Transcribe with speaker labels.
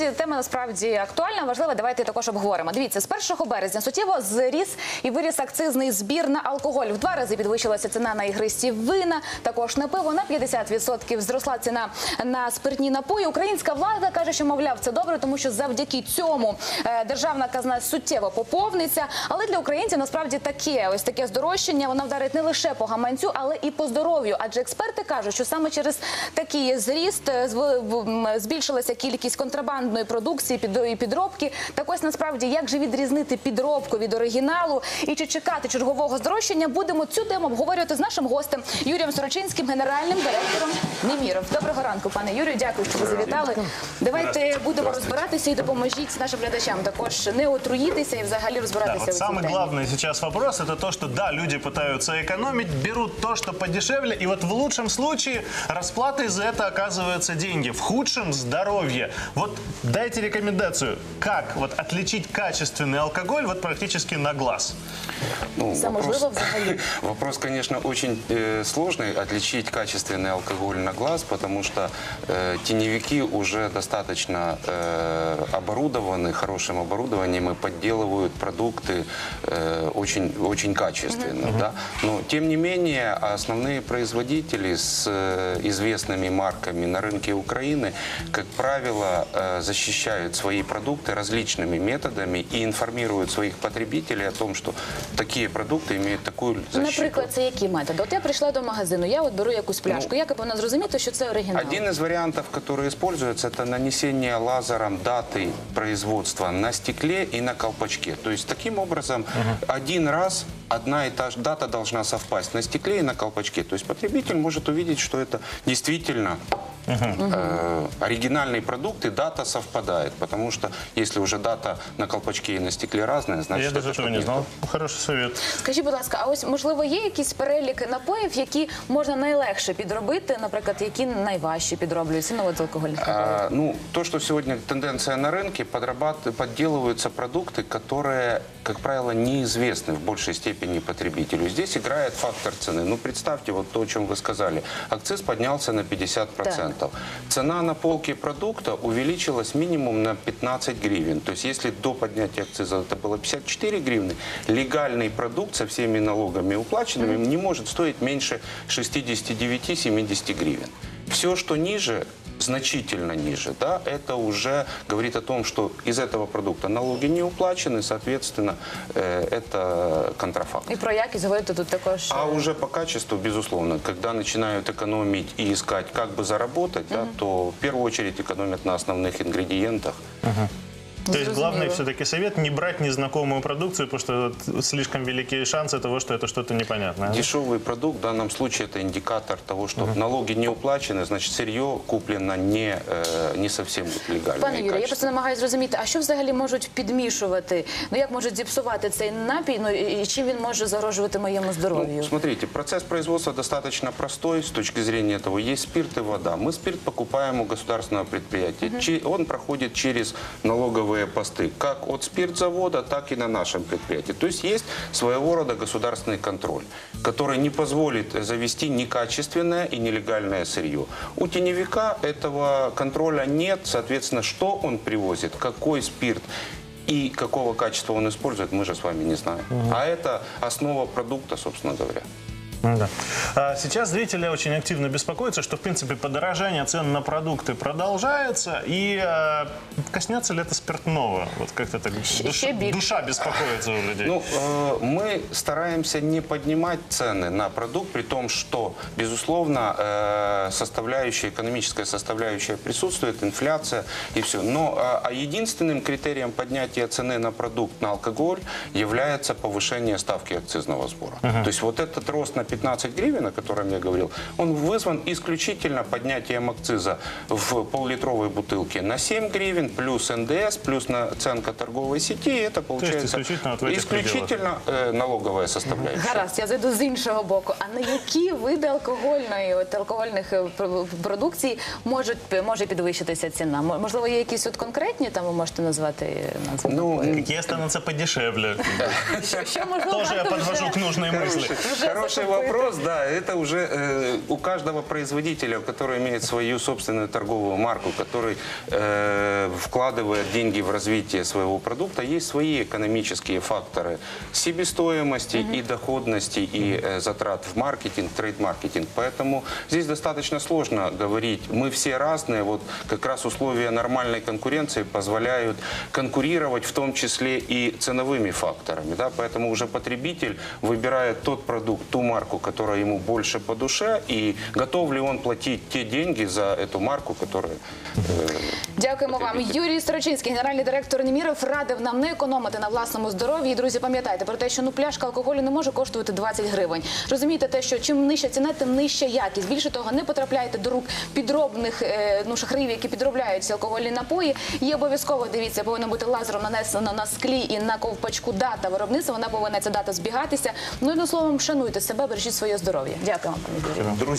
Speaker 1: друзі, тема насправді актуальна, важлива. Давайте також обговоримо. Дивіться, з 1 березня суттєво зріс і виріс акцизний збір на алкоголь. В два рази підвищилася ціна на ігристі вина, також на пиво на 50% зросла ціна на спиртні напої. Українська влада каже, що мовляв, це добре, тому що завдяки цьому е, державна казна суттєво поповниться. Але для українців насправді таке ось таке здорожчання воно вдарить не лише по гаманцю, але і по здоров'ю. Адже експерти кажуть, що саме через такий зріст е, збільшилася кількість контрабандної продукції під і підробки. Так ось насправді як же відрізнити підробку від оригіналу і чи чекати чергового здорожчання? Будемо цю тему обговорювати з нашим гостем Юрієм Сорочинським, генеральним директором Неміров. Доброго ранку, пане Юрію. Дякую, що ви завітали. Давайте будемо розбиратися і допоможіть нашим глядачам також не отруїтися і взагалі
Speaker 2: Да,
Speaker 1: розбиратися
Speaker 2: вот
Speaker 1: у цій
Speaker 2: самый
Speaker 1: темі.
Speaker 2: главный сейчас вопрос это то, что да, люди пытаются экономить, берут то, что подешевле, и вот в лучшем случае расплатой за это оказываются деньги, в худшем здоровье. Вот дайте рекомендацию, как вот отличить качественный алкоголь вот практически на глаз.
Speaker 3: Ну,
Speaker 1: можливо взагалі?
Speaker 3: Вопрос, конечно, очень э, сложный отличить качественный алкоголь на глаз, потому что э, теневики уже достаточно э, оборудованы хорошим оборудованием и подделывают продукты э, очень, очень качественно. Да? Но, тем не менее, основные производители с э, известными марками на рынке Украины, как правило, э, защищают свои продукты различными методами и информируют своих потребителей о том, что такие продукты имеют такую защиту.
Speaker 1: Наприклад, це які методи? От я прийшла до магазину, я от беру якусь пляшку. Як я повинна зрозуміти, що це оригінал?
Speaker 3: Один из вариантов, который используется, это нанесение лазером даты производства на стекле и на колпачке. То есть таким образом один раз одна и та же дата должна совпасть на стекле и на колпачке. То есть потребитель может увидеть, что это действительно э, оригинальный продукт и дата совпадает. Потому что если уже дата на колпачке и на стекле разная, значит
Speaker 2: Я даже
Speaker 3: это
Speaker 2: этого
Speaker 3: что-то
Speaker 2: не
Speaker 3: не
Speaker 2: знал.
Speaker 3: то.
Speaker 2: Хороший совет.
Speaker 1: Скажіть, будь ласка, а ось можливо є якийсь перелік напоїв, які можна найлегше підробити, наприклад, які найважче підроблюються ну, от з алкогольних напоїв?
Speaker 3: А, ну, то, что сегодня тенденция на рынке, подрабат- подделываются продукты, которые, как правило, неизвестны в большей степени потребителю. Здесь играет фактор цены. Ну, представьте, вот то, о чем вы сказали. Акциз поднялся на 50%. Цена на полке продукта увеличилась минимум на 15 гривен. То есть, если до поднятия акциза это было 54 гривны, легальный продукт со всеми налогами уплаченными не может стоить меньше 69-70 гривен. Все, что ниже, значительно ниже, да, это уже говорит о том, что из этого продукта налоги не уплачены, соответственно, э, это контрафакт.
Speaker 1: І про якість говорити тут також.
Speaker 3: А уже по качеству, безусловно, когда начинают экономить и искать, как бы заработать, да, то в первую очередь экономят на основных ингредиентах.
Speaker 2: То есть главный
Speaker 1: Зрозуміло.
Speaker 2: все-таки совет не брать незнакомую продукцию, потому что вот слишком великие шансы того, что это что-то непонятное.
Speaker 3: Дешевый продукт в данном случае это индикатор того, что налоги не уплачены, значит сырье куплено не, э, не совсем легально.
Speaker 1: Пане
Speaker 3: и
Speaker 1: Юрію, я
Speaker 3: качественно.
Speaker 1: просто намагаюся зрозуміти, а що взагалі можуть підмішувати? Ну як можуть зіпсувати цей напій? Ну і і чим він може загрожувати моєму здоров'ю?
Speaker 3: Ну, смотрите, процесс производства достаточно простой с точки зрения того, есть спирт и вода. Мы спирт покупаем у государственного предприятия. Че- Он проходит через налоговые посты, как от спиртзавода, так и на нашем предприятии. То есть есть своего рода государственный контроль, который не позволит завести некачественное и нелегальное сырье. У теневика этого контроля нет, соответственно, что он привозит, какой спирт, и какого качества он использует, мы же с вами не знаем. А это основа продукта, собственно говоря.
Speaker 2: Ну да. А Сейчас зрители очень активно беспокоятся, что, в принципе, подорожание цен на продукты продолжается. И э, коснется ли это спиртного? Вот как-то так душ- душа беспокоится у людей.
Speaker 3: Ну, э, мы стараемся не поднимать цены на продукт, при том, что, безусловно, э, составляющая, экономическая составляющая присутствует, инфляция и все. Но э, а единственным критерием поднятия цены на продукт, на алкоголь, является повышение ставки акцизного сбора. То есть вот этот рост на 15 гривен, о котором я говорил, он вызван исключительно поднятием акциза в поллитровой бутылке на 7 гривен, плюс НДС, плюс наценка торговой сети, и это получается
Speaker 2: исключительно вот в этих
Speaker 3: исключительно э, налоговая составляющая.
Speaker 1: Гаразд, я зайду з іншого боку. А на які види алкогольної от алкогольних е, пр- продукцій можуть може підвищитися ціна? М- Можливо, є якісь от конкретні там ви можете назвати е, назви?
Speaker 3: Ну,
Speaker 1: напоїв?
Speaker 2: Какие останутся подешевле?
Speaker 1: що, що можливо
Speaker 2: Тоже я
Speaker 1: варто
Speaker 2: подвожу
Speaker 1: вже-
Speaker 2: к нужной мысли.
Speaker 3: Хороший, хороший вопрос, да. Это уже э, у каждого производителя, который имеет свою собственную торговую марку, который э, вкладывает деньги в развитие своего продукта, есть свои экономические факторы себестоимости и доходности, и э, затрат в маркетинг, трейд-маркетинг. Поэтому здесь достаточно сложно говорить. Мы все разные. Вот как раз условия нормальной конкуренции позволяют конкурировать в том числе и ценовыми факторами. Да? Поэтому уже потребитель выбирает тот продукт, ту марку, которая ему больше по душе, и готов ли он платить те деньги за эту марку, которая... э,
Speaker 1: Дякуємо вам. Юрій Сорочинський, генеральний директор Німіров, радив нам не економити на власному здоров'ї. І, Друзі, пам'ятайте про те, що ну пляшка алкоголю не може коштувати 20 гривень. Розумієте те, що чим нижча ціна, тим нижча якість. Більше того, не потрапляйте до рук підробних е, ну шахраїв, які підробляють ці алкогольні напої. І обов'язково дивіться, повинно бути лазером нанесено на склі і на ковпачку дата виробництва. Вона повинна ця дата збігатися. Ну і одним словом, шануйте себе, бережіть своє здоров'я. Дякую вам, пане Юрію.